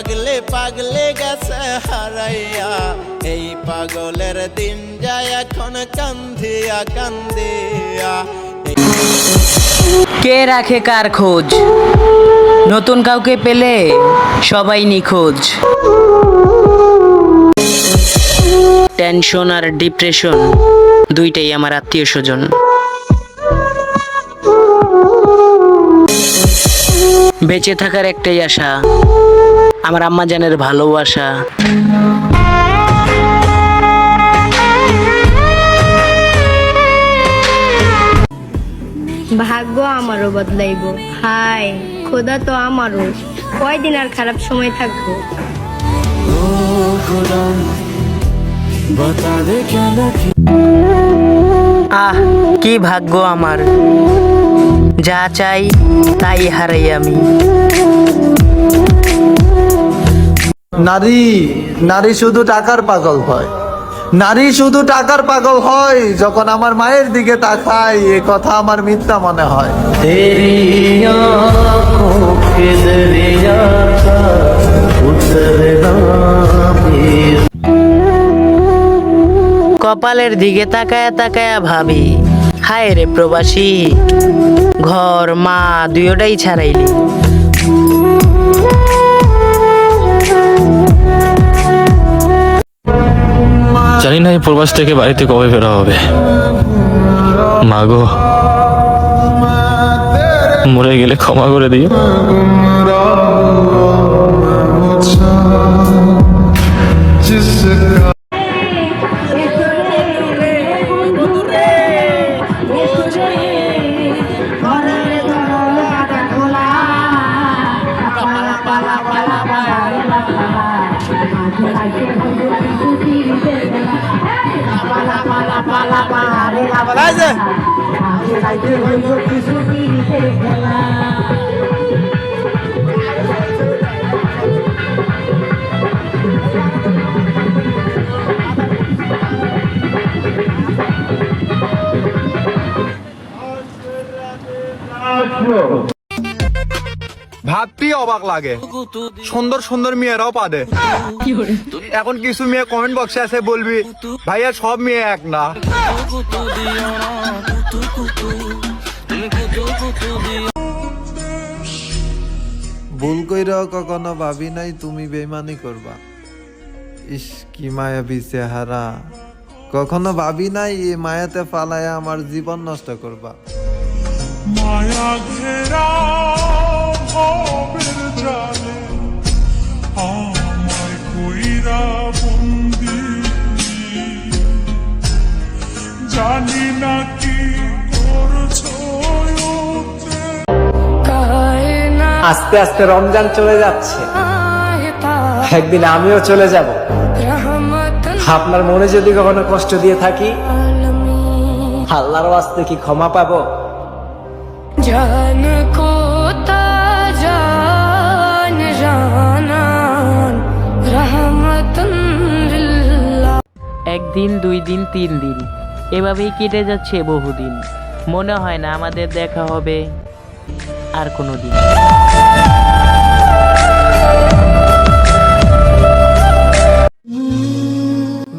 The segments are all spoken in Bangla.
পাগলে পাগলে গেছে হারাইয়া। এই পাগলের দিন যায় এখন কান্দিয়া কান্দিয়া। কে রাখে কার খোঁজ? নতুন কাউকে পেলে সবাই নিখোঁজ। টেনশন আর ডিপ্রেশন দুইটাই আমার আত্মীয় স্বজন। বেঁচে থাকার একটাই আশা আমার আম্মা জানের ভালোবাসা। ভাগ্য আমারও বদলাইব। হাই খোদা তো আমারও। কয়দিন আর খারাপ সময় থাকব? আহ কি ভাগ্য আমার। যা চাই তাই হারাই আমি। নারী নারী শুধু টাকার পাগল হয়। নারী শুধু টাকার পাগল হয় যখন আমার মায়ের দিকে তাকায় এ কথা আমার মিথ্যা মনে হয়। কপালের দিকে তাকায়া তাকায়া ভাবি হায় রে প্রবাসী। ঘর, মা, দুয়োটাই ছাড়াইলি। জানি না এই প্রবাস থেকে বাড়িতে কবে ফেরা হবে। মাগো মরে গেলে ক্ষমা করে দিও। পালা পালা রে ভাবতেই অবাক লাগে। সুন্দর সুন্দর মেয়েরাও পাদে। এখন কিছু মেয়ে কমেন্ট বক্সে আছে বলবি ভাইয়া সব মেয়ে এক না। ভুল কইরাও কখনো ভাবি নাই তুমি বেমানি করবা। ইস কি মায়াবী চেহারা। কখনো ভাবি নাই এই মায়াতে ফালায়া আমার জীবন নষ্ট করবা। মায়া ঘেরা আস্তে আস্তে রমজান চলে যাচ্ছে। একদিন আমিও চলে যাব। আপনার মনে যদি কখনো কষ্ট দিয়ে থাকি, আল্লাহর ওয়াস্তে কি ক্ষমা পাবো? একদিন দুই দিন, তিন দিন। এভাবেই কেটে যাচ্ছে বহুদিন। মনে হয় না আমাদের দেখা হবে আর কোনো দিন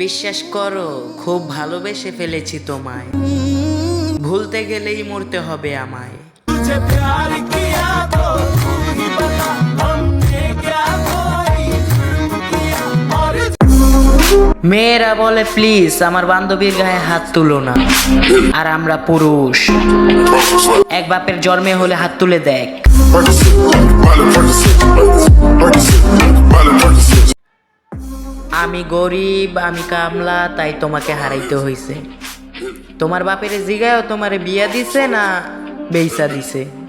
বিশ্বাস করো, খুব ভালোবেসে ফেলেছি তোমায়। ভুলতে গেলেই মরতে হবে আমায়। মেয়েরা বলে, প্লিজ, আমার বান্ধবীর গায়ে হাত তুলো না। আর আমরা পুরুষ। এক বাপের জন্মে হলে হাত তুলে দেখ। আমি গরিব, আমি কামলা, তাই তোমাকে হারাইতে হইছে। তোমার বাপের জিগায়ও তোমারে বিয়া দিছে না বেইসা দিছে?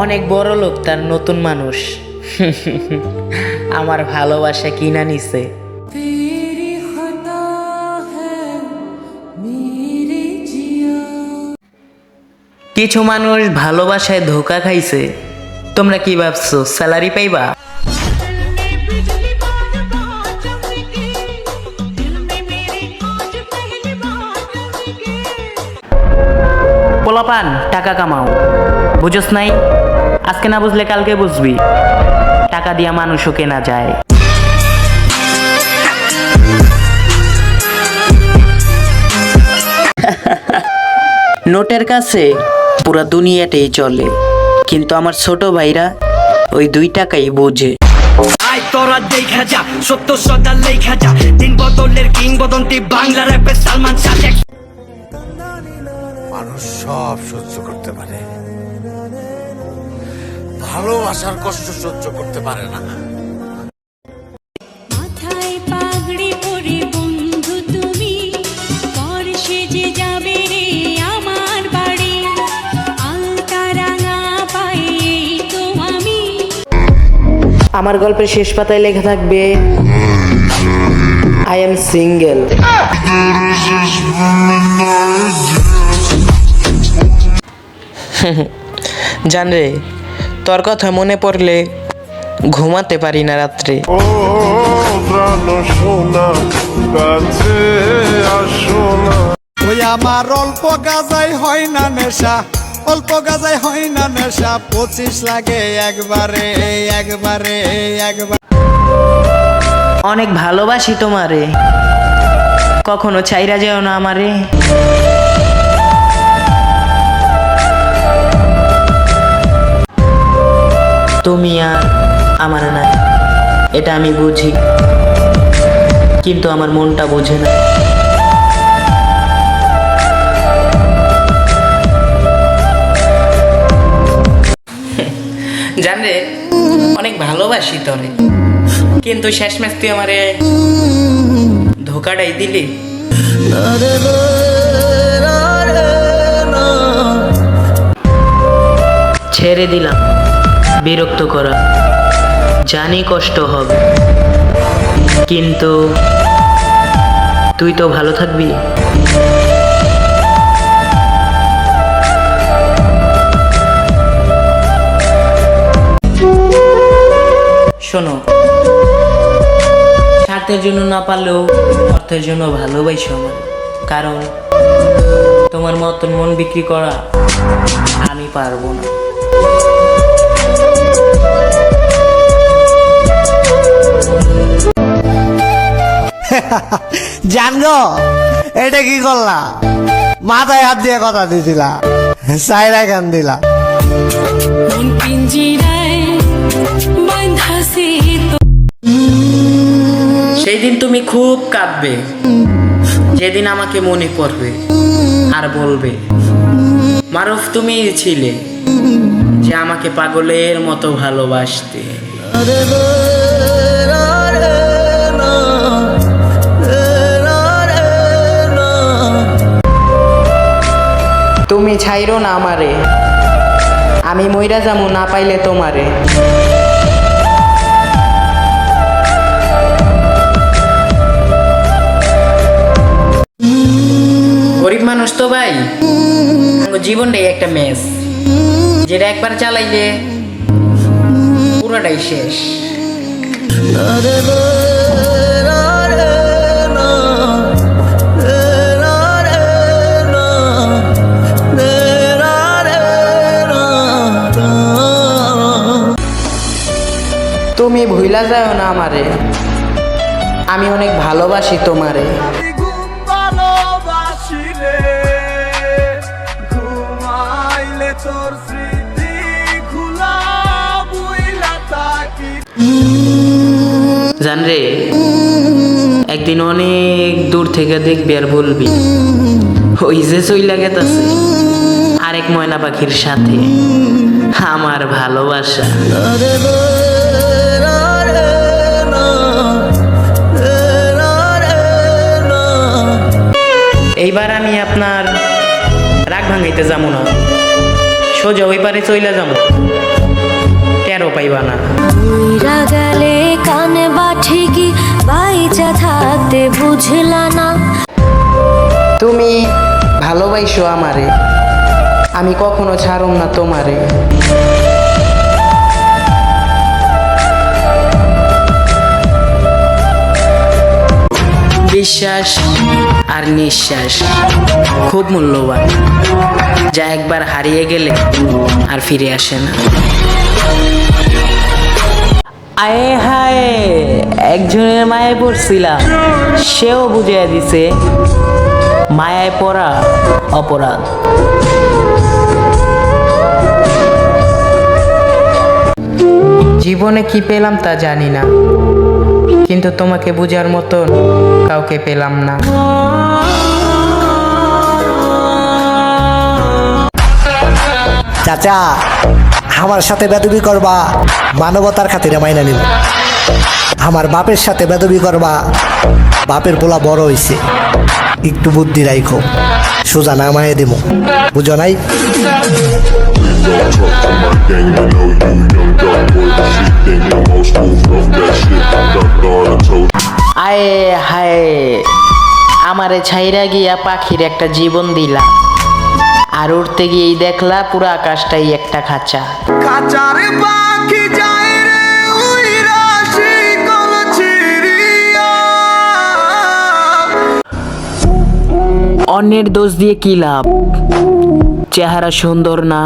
অনেক বড় লোক তার নতুন মানুষ। আমার ভালোবাসা কিনা নিছে। কিছু মানুষ ভালোবাসায় ধোকা খাইছে। তোমরা কি ভাবছ স্যালারি পাইবা? পোলাপান টাকা কামাও। বুঝোস নাই? আজকে না বুঝলে কালকে বুঝবি। টাকা দিয়া মানুষও কেনা যায়। নোটের কাছে পুরা দুনিয়াটাই চলে কিন্তু আমার ছোট ভাইরা ওই দুই টাকাই বোঝে। আয় তোরা দেখা যা সত্য সদা লেখা যা দিন বদলের কিংবদন্তি বাংলা র্যাপে সালমান শাহ মানুষ সব সহ্য করতে পারে। ভালোবাসার কষ্ট সহ্য করতে পারে না। আমার গল্পের শেষ পাতায় লেখা থাকবে আই এম সিঙ্গেল জানরে তোর কথা মনে পড়লে ঘুমাতে পারি না রাত্রে। ওই আমার অল্প গাজাই হয় না নেশা অল্প গাজাই হয় না নেশা পঁচিশ লাগে একবারে একবারে একবার। অনেক ভালোবাসি তোমারে কখনো চাইরা যেও না আমারে। তুমি আর আমার না এটা আমি বুঝি। কিন্তু আমার মনটা বোঝে না। জানরে অনেক ভালোবাসি তোরে। কিন্তু শেষমেশ তুই আমারে ধোকাটাই দিলি। ছেড়ে দিলাম। বিরক্ত করা। জানি কষ্ট হবে। কিন্তু তুই তো ভালো থাকবি। শোনো। স্বার্থের জন্য না পারলেও অর্থের জন্য ভালোবাসো আমার কারণ তোমার মতন মন বিক্রি করা আমি পারব না। জানগো এটা কি করলা? মাথায় হাত দিয়ে কথা দিছিলা সাইরা গান দিলা। মন পিঞ্জিরায় বাঁধাছে সেই দিন তুমি খুব কাঁদবে যেদিন আমাকে মনে করবে আর বলবে মারুফ তুমি ছিলে যে আমাকে পাগলের মতো ভালোবাসতে। তুমি ছাইরো না আমারে। আমি মইরা যামু না পাইলে তোমারে। গরিব মানুষ তো ভাই। জীবনটাই একটা মেস। যেটা একবার চালাইলে পুরোটাই শেষ। তুমি ভুইলা যাও না আমারে। আমি অনেক ভালোবাসি তোমারে। ভালোবাসি রে তোর স্মৃতি খুলা বুইলা তাকি জানরে একদিন অনেক দূর থেকে দেখবি আর বলবি ওই যে চইলা গেতাছে আরেক ময়না পাখির সাথে আমার ভালোবাসা। এইবার আমি আপনার রাগ ভাঙাইতে যাব না। সোজা ওই পারে চইলা যাব। টেরো পাইবা না? উইরা গেলে কানে বা ঠিকই বাইচা থাকতে বুঝলা না। তুমি ভালোবাসো আমারে। আমি কখনো ছাড়ম না তোমারে। বিশ্বাস আর নিঃশ্বাস খুব মূল্যবান। যা একবার হারিয়ে গেলে আর ফিরে আসে না। আয়ে হায় একজনের মায়ে পড়ছিলাম সেও বুঝিয়ে দিছে মায়ায় পড়া অপরাধ। জীবনে কি পেলাম তা জানি না। কিন্তু তোমাকে বোঝার মতন কাউকে পেলাম না। চাচা, আমার সাথে বেদবি করবা, মানবতার খাতিরে মাইনা নিব। আমার বাপের সাথে বেদবি করবা, বাপের পোলা বড় হইছে। একটু বুদ্ধি রাইখো, সোজা নামায় দেবো বুঝো নাই? Gang, you know you young boy, think that shit. আয়ে হায় আমারে ছাইরা গিয়া পাখির একটা জীবন দিলা। আর উঠতে গিয়েই দেখলা পুরো আকাশটাই একটা খাঁচা। কাচার পাখি যায় রে উইরা শিকল ছিড়িয়া। অন্যের দোষ দিয়ে কি লাভ? চেহারা সুন্দর না?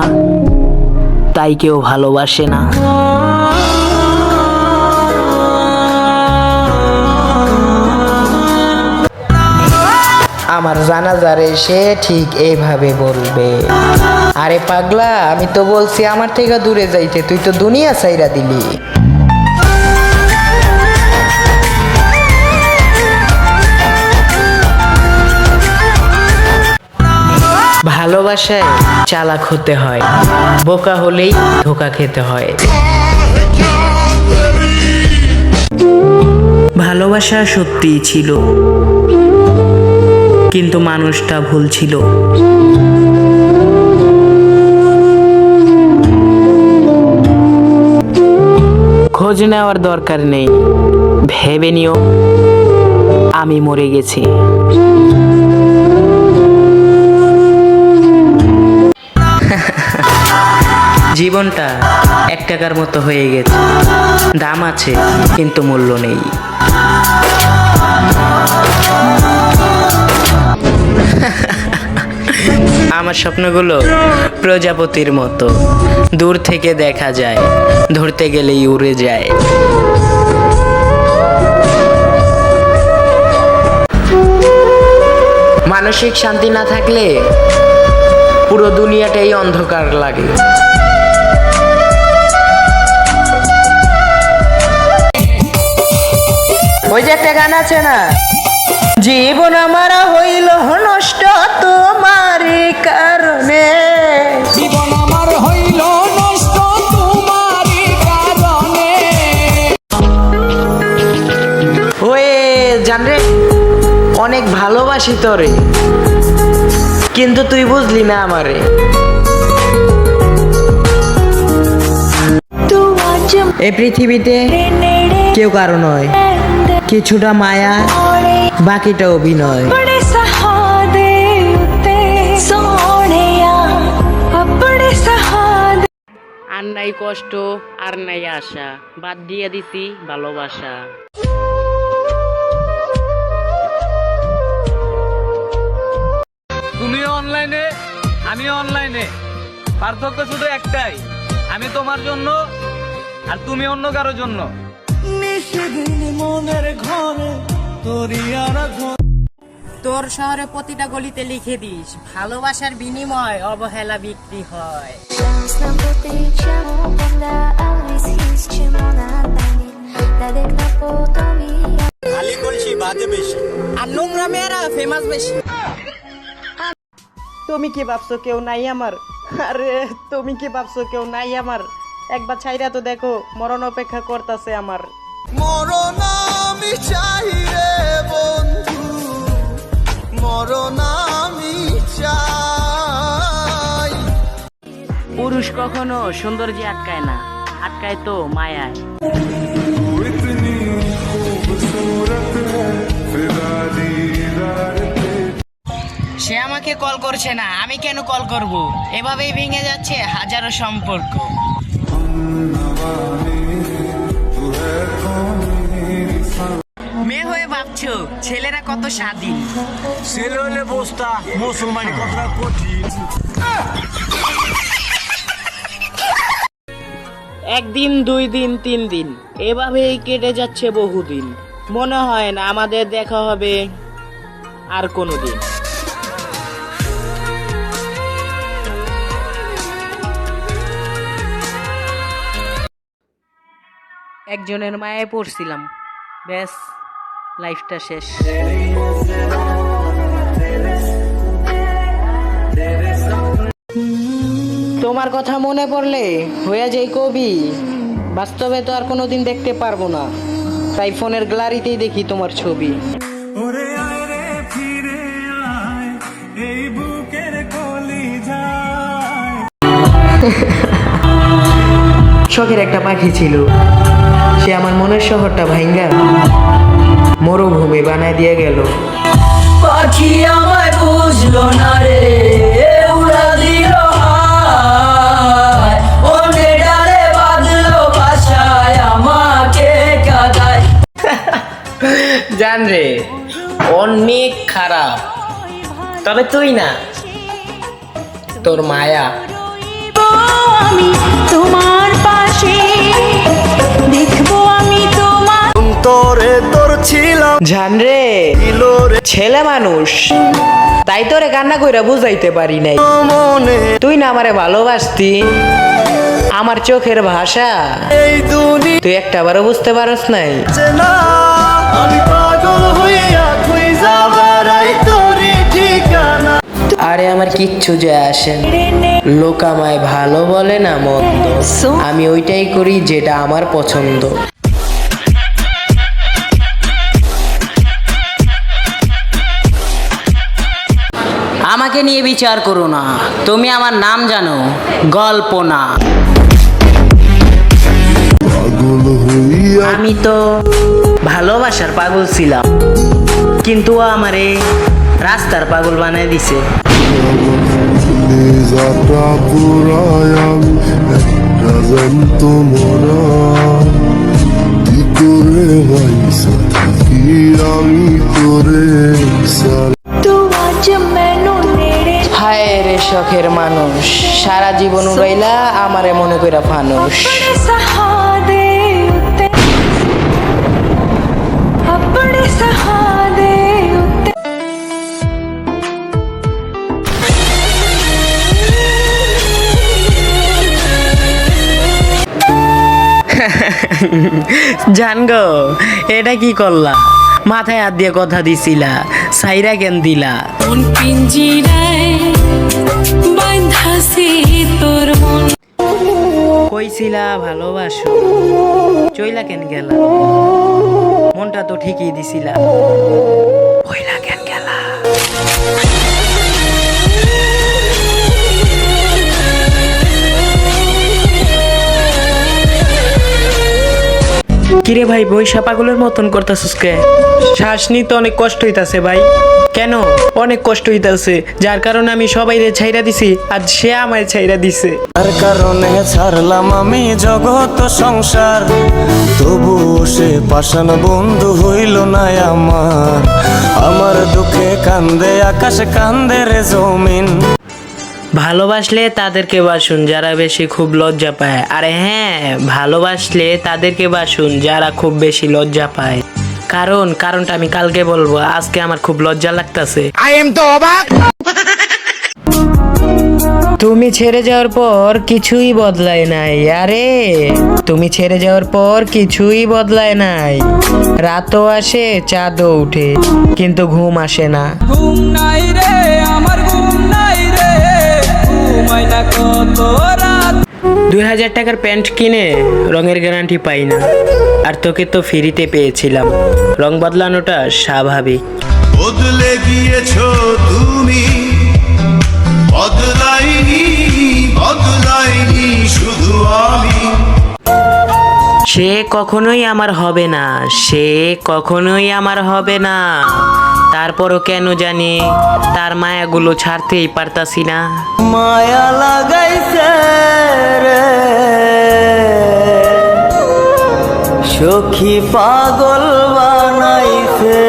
তাই কেউ ভালোবাসে না। আমার জানা জানাজারে সে ঠিক এইভাবে বলবে। আরে পাগলা, আমি তো বলছি আমার থেকে দূরে যাইতে, তুই তো দুনিয়া চাইরা দিলি। ভালোবাসায় চালাক হতে হয়। বোকা হলেই ধোকা খেতে হয়। ভালোবাসা সত্যিই ছিল। কিন্তু মানুষটা ভুল ছিল। খোঁজ নেওয়ার দরকার নেই। ভেবে নিও, আমি মরে গেছি। জীবনটা এক টাকার মতো হয়ে গেছে। দাম আছে, কিন্তু মূল্য নেই। আমার স্বপ্নগুলো প্রজাপতির মতো। দূর থেকে দেখা যায়, ধরতে গেলেই উড়ে যায়। মানসিক শান্তি না থাকলে পুরো দুনিয়াটাই অন্ধকার লাগে। ওই যে একটা গান আছে না? জীবন আমার হইল নষ্ট তোমার কারণে। জীবন আমার হইল নষ্ট তোমারই কারণে। ওয়ে জানরে অনেক ভালোবাসি তোরে কিন্তু তুই বুঝলি না আমারে। এই পৃথিবীতে কেউ কারও নয়। কিছুটা মায়া বাকিটা অভিনয়। আর নাই কষ্ট আর নাই আশা। বাদ দিয়ে দিছি ভালোবাসা। তুমি অনলাইনে আমি অনলাইনে। পার্থক্য শুধু একটাই আমি তোমার জন্য আর তুমি অন্য কারোর জন্য। মনের ঘরে তোরি শহরে প্রতিটা গলিতে লিখে দিস ভালোবাসার বিনিময় অবহেলা বিক্রি হয়। খালি কলসি বাজে বেশি। আর নোংরা মেয়েরা ফেমাস বেশি। তুমি কি ভাবছ কেউ নাই আমার? আরে তুমি কি ভাবছ কেউ নাই আমার? একবার ছাইরা তো দেখো মরণ অপেক্ষা করতেছে আমার। মরণ আমি চাই রে বন্ধু মরণ আমি চাই। পুরুষ কখনো সৌন্দর্যে আটকায় না আটকায় তো মায়ায়। সে আমাকে কল করছে না আমি কেন কল করব? এভাবেই ভেঙে যাচ্ছে হাজারো সম্পর্ক। মেয়ে হয়ে ভাবছ ছেলেরা কত স্বাধীন? ছেলে হলে বস্তা মুসলমানি কতটা কঠিন? একদিন দুই দিন তিন দিন এভাবেই কেটে যাচ্ছে বহুদিন। মনে হয় না আমাদের দেখা হবে আর কোনো দিন একজনের মায়ে পড়ছিলাম। ব্যাস লাইফটা শেষ। তোমার কথা মনে পড়লে হয়ে যায় কবি। বাস্তবে তো আর কোনোদিন দেখতে পারব না। তাই ফোনের গ্যালারিতেই দেখি তোমার ছবি। শখের একটা পাখি ছিল। সে আমার মনের শহরটা ভাঙ্গা মরুভূমি বানায় দিয়ে গেল। পাখি আমায় বুঝলো না রে উড়া দিল জান রে অনেক খারাপ। তবে তুই না তোর মায়া। আমি তোমার ছিলাম জান রে। ছেলে মানুষ। তাই তোরে কান্না কইরা বুঝাইতে পারি নাই। তুই না আমারে ভালোবাসতি। আমার চোখের ভাষা। তুই একটা বারও বুঝতে পারস নাই। আরে আমার কিচ্ছু যায় আসে না। লোক আমায় ভালো বলে না মন্দ। আমি ওইটাই করি যেটা আমার পছন্দ। আমাকে নিয়ে বিচার করো না। তুমি আমার নাম জানো গল্প না আমি তো ভালোবাসার পাগল ছিলাম কিন্তু ও আমারে রাস্তার পাগল বানায় দিছে। আমি তোরে হায় রে শখের মানুষ। সারা জীবন উড়াইলা আমারে মনে করে ফানুষ জান গো এটা কি করলা? মাথায় হাত দিয়ে কথা দিছিলা সাইরা কেন দিলা? বাঁধাছে তোর মন। কইছিলা ভালোবাসো চইলা কেন গেলা? মনটা তো ঠিকই দিছিলা। কেন কিরে ভাই বৈশা পাগলের মতন করতেছিস কে? শ্বাস নিতে অনেক কষ্ট হইতাছে ভাই। কেন? অনেক কষ্ট হইতাছে। যার কারণে আমি সবাই রে ছাইরা দিছি আর সে আমায় ছাইরা দিছে। তার কারণে ছাড়লাম আমি জগৎ সংসার। তবু সে পাষাণ বন্ধু হইল না আমার। আমার দুঃখে কান্দে আকাশ কান্দে রে জমিন। ভালোবাসলে তাদেরকে বাসুন যারা বেশি খুব লজ্জা পায়। আরে হ্যাঁ ভালোবাসলে তাদেরকে বাসুন যারা খুব বেশি লজ্জা পায়। কারণ কারণটা আমি কালকে বলব আজকে আমার খুব লজ্জা লাগতেছে। আই এম তো অবাক তুমি ছেড়ে যাওয়ার পর কিছুই বদলায় নাই। আরে তুমি ছেড়ে যাওয়ার পর কিছুই বদলায় নাই। রাতও আসে চাঁদও উঠে কিন্তু ঘুম আসে না। ঘুম নাই রে আমার দুই হাজার টাকার প্যান্ট কিনে রঙের গ্যারান্টি পাই না আর তোকে তো ফ্রিতে পেয়েছিলাম। রং বদলানোটা স্বাভাবিক। বদলে গিয়েছো তুমি। বদলাইনি বদলাইনি শুধু আমি। সে কখনোই আমার হবে না সে কখনোই আমার হবে না। তারপরও কেন জানি তার মায়াগুলো ছাড়তেই পারতাছি না। মায়া লাগাইছে রে। সখী পাগল বানাইছে।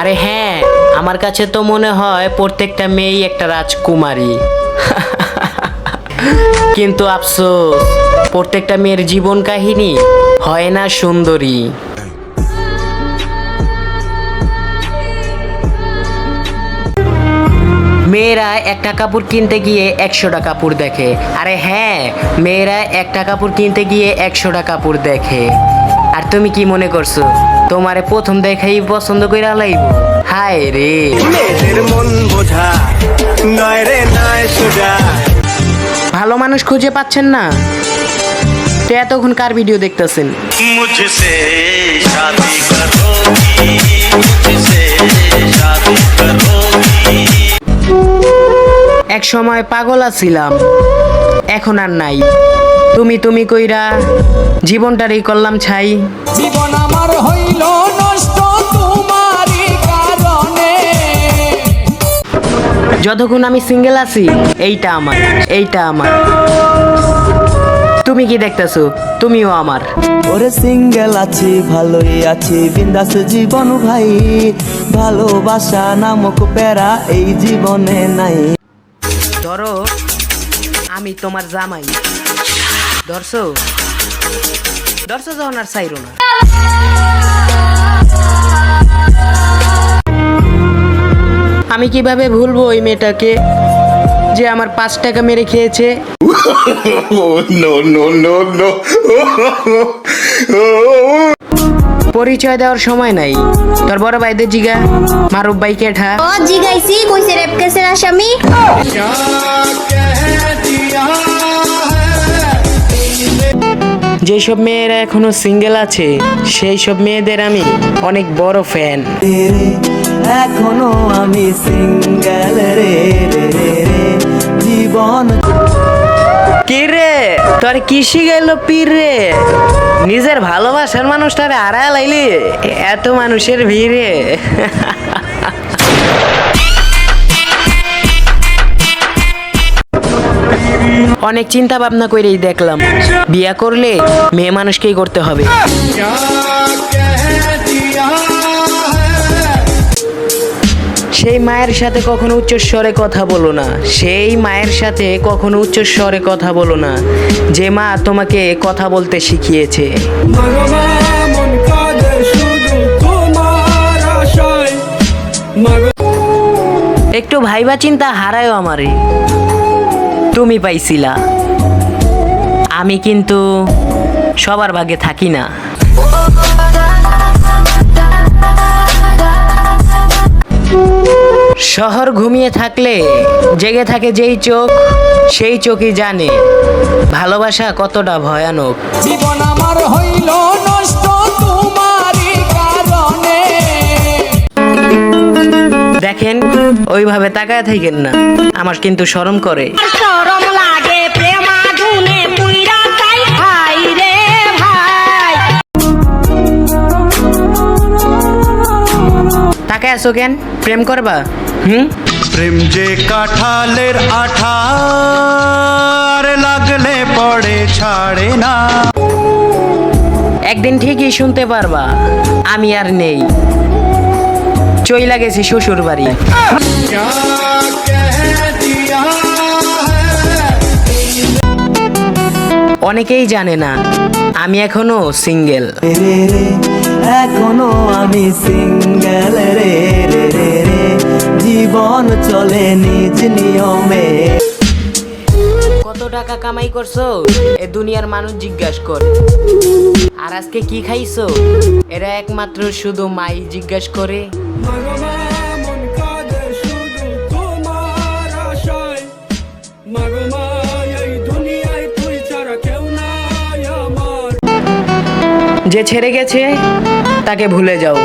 আরে হ্যাঁ আমার কাছে তো মনে হয় প্রত্যেকটা মেয়েই একটা রাজকুমারী। কিন্তু আফসোস প্রত্যেকটা মেয়ের জীবন কাহিনী হয় না সুন্দরী। মেয়েরা একটা কাপড় কিনতে গিয়ে একশোটা কাপড় দেখে। আরে হ্যাঁ মেয়েরা একটা কাপড় কিনতে গিয়ে একশোটা কাপড় দেখে। আর তুমি কি মনে করছ তোমারে প্রথম দেখাই পছন্দ করে লাইব? হায় রে। মন বোঝা নয় রে নয় সোজা। ভালো মানুষ খুঁজে পাচ্ছেন না। তো এতক্ষণ কার ভিডিও দেখতেছেন? মুঝসে শাদি করোগি মুঝসে শাদি করোগি এক সময় পাগল আছিলাম। এখন আর নাই। তুমি তুমি কইরা জীবনটারই করলাম ছাই। জীবন আমার হইল নষ্ট তোমারই কারণে। যতক্ষণ আমি সিঙ্গেল আছি এইটা আমার এইটা আমার। তুমি কি দেখতেছো? তুমিও আমার। ওরে সিঙ্গেল আছি ভালোই আছি বিন্দাস জীবন ভাই। ভালোবাসা নামক প্যারা এই জীবনে নাই। ধরো, আমি তোমার জামাই। ধরছো? ধরছো যখন আর চাইরো না। আমি কীভাবে ভুলবো ওই মেয়েটাকে যে আমার পাঁচ টাকা মেরে খেয়েছে? পরিচয় দেওয়ার সময় নাই। তোর বড় ভাইদের জিগা মারুফ ভাই কেঠা। ও জিগাইছি কইছে রেপ কেসের আসামি। যেসব মেয়েরা এখনও সিঙ্গেল আছে সেই সব মেয়েদের আমি অনেক বড় ফ্যান। এখনও আমি সিঙ্গেল রে রে রে রে জীবন কি রে তোর কি শিখাইলো পীর? রে নিজের ভালোবাসার মানুষটারে আড়ায় লাইলি? এত মানুষের ভিড়ে। অনেক চিন্তা ভাবনা করেই দেখলাম। বিয়া করলে মেয়ে মানুষকেই করতে হবে। সেই মায়ের সাথে কখনো উচ্চস্বরে কথা বলো না। সেই মায়ের সাথে কখনো উচ্চস্বরে কথা বলো না। যে মা তোমাকে কথা বলতে শিখিয়েছে। একটু ভাইবা চিন্তা হারায়ও আমারে। তুমি পাইছিলা। আমি কিন্তু সবার ভাগে থাকি না। শহর ঘুমিয়ে থাকলে জেগে থাকে যেই চোখ সেই চোখই জানে। ভালোবাসা কতটা ভয়ানক। জীবন আমার হইল নষ্ট তোমারই কারণে। দেখেন ওইভাবে তাকায় থাকেন না। আমার কিন্তু শরম করে। তাকায় আছো কেন? প্রেম করবা? হুম? প্রেম যে কাঠালের আঠার লাগলে পড়ে ছাড়ে না। একদিন ঠিকই শুনতে পারবা আমি আর নেই। চইলা গেছি শ্বশুর বাড়ি অনেকেই জানে না আমি এখনও সিঙ্গেল এখনও আমি সিঙ্গেল রে রে রে রে। জীবন চলে নিজ নিয়মে। কত টাকা কামাই করছ? এ দুনিয়ার মানুষ জিজ্ঞাসা করে। আর আজকে কি খাইছো? এরা একমাত্র শুধু মাই জিজ্ঞাসা করে। যে ছেড়ে গেছে, তাকে ভুলে যাও।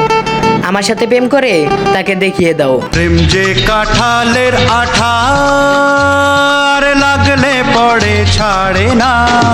আমার সাথে প্রেম করে, তাকে দেখিয়ে দাও। প্রেম যে কাঠালের আঠার লাগলে পড়ে, ছাড়ে না।